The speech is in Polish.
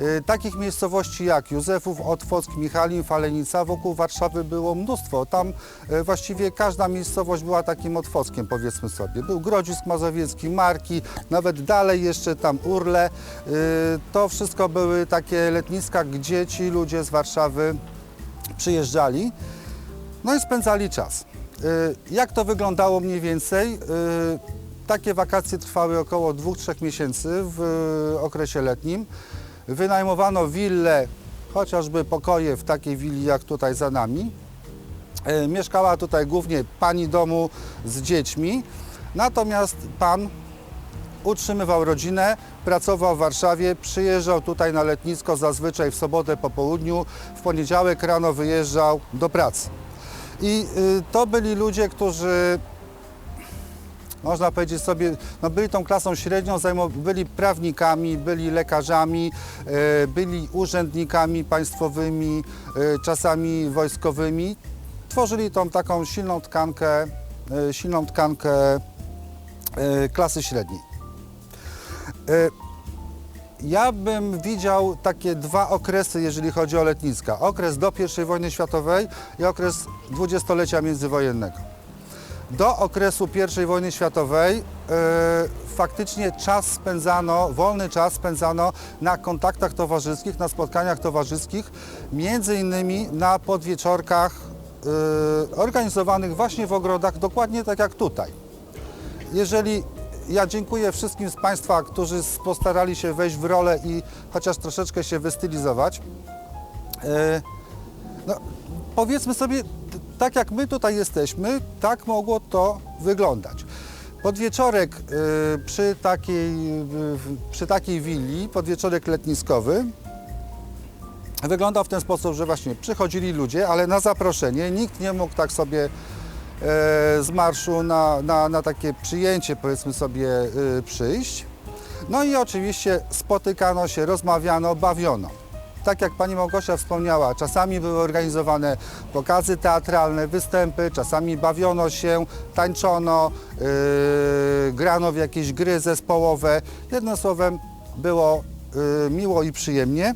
Y, Takich miejscowości jak Józefów, Otwock, Michalin, Falenica wokół Warszawy było mnóstwo. Tam y, właściwie każda miejscowość była takim Otwockiem, powiedzmy sobie. Był Grodzisk Mazowiecki, Marki, nawet dalej jeszcze tam Urle. Y, To wszystko były takie letniska, gdzie ci ludzie z Warszawy przyjeżdżali, no i spędzali czas. Jak to wyglądało mniej więcej? Takie wakacje trwały około 2-3 miesięcy w okresie letnim. Wynajmowano willę, chociażby pokoje w takiej willi jak tutaj za nami. Y, Mieszkała tutaj głównie pani domu z dziećmi, natomiast pan utrzymywał rodzinę, pracował w Warszawie, przyjeżdżał tutaj na letnisko zazwyczaj w sobotę po południu, w poniedziałek rano wyjeżdżał do pracy. I y, to byli ludzie, którzy można powiedzieć sobie, no byli tą klasą średnią, byli prawnikami, byli lekarzami, e, byli urzędnikami państwowymi, e, czasami wojskowymi. Tworzyli tą taką silną tkankę, e, silną tkankę klasy średniej. Ja bym widział takie dwa okresy, jeżeli chodzi o letniska. Okres do I wojny światowej i okres dwudziestolecia międzywojennego. Do okresu I wojny światowej e, faktycznie czas spędzano, wolny czas spędzano na kontaktach towarzyskich, na spotkaniach towarzyskich, między innymi na podwieczorkach e, organizowanych właśnie w ogrodach, dokładnie tak jak tutaj. Jeżeli ja dziękuję wszystkim z Państwa, którzy postarali się wejść w rolę i chociaż troszeczkę się wystylizować. E, No, powiedzmy sobie, tak jak my tutaj jesteśmy, tak mogło to wyglądać. Podwieczorek e, przy takiej, przy takiej willi, podwieczorek letniskowy, wyglądał w ten sposób, że właśnie przychodzili ludzie, ale na zaproszenie nikt nie mógł tak sobie e, z marszu na, na, na takie przyjęcie, powiedzmy sobie, e, przyjść. No i oczywiście spotykano się, rozmawiano, bawiono. Tak jak pani Małgosia wspomniała, czasami były organizowane pokazy teatralne, występy, czasami bawiono się, tańczono, yy, grano w jakieś gry zespołowe. Jednym słowem, było yy, miło i przyjemnie.